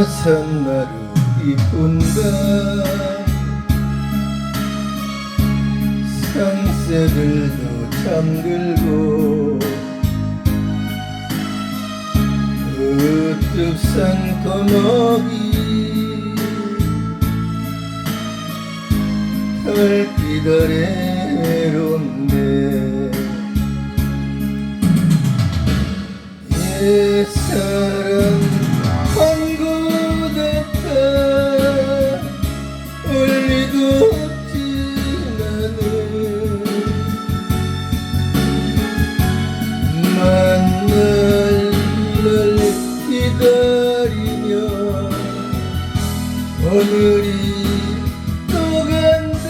산나루 이쁜가 산새들도 잠들고 으뜩 산 거목이 달빛 아래 외롭네 오늘이 또 간다.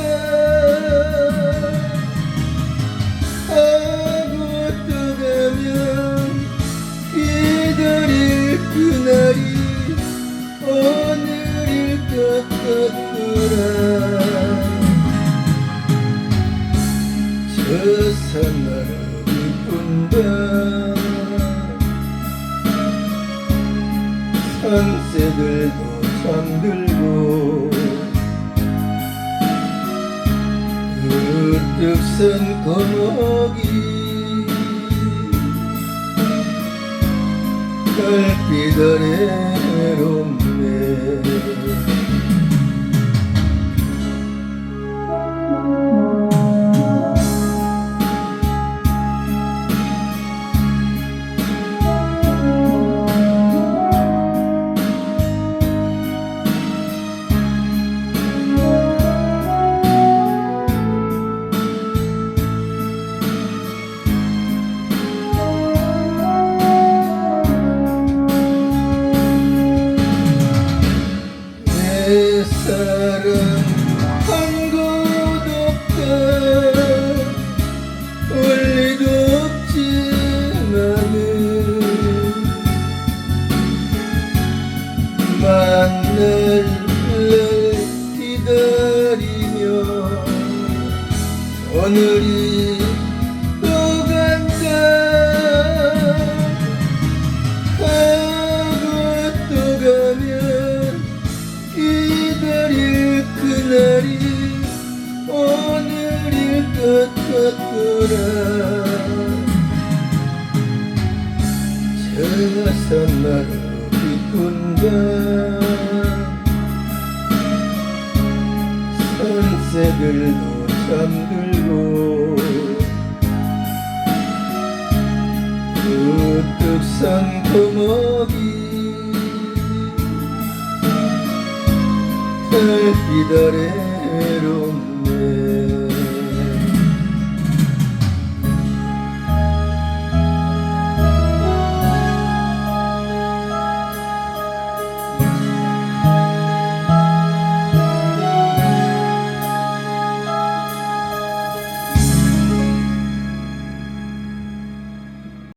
하고 또 가면 기다릴 그날이 오늘일 것 같구나 저 산나라 이쁜다. 산새들도 잠들 산 거목이 달빛 아래 그날이 오늘일 것 같구나 저 산나루 이쁜가 산새들도 잠들고 우뚝 산 거목이 dare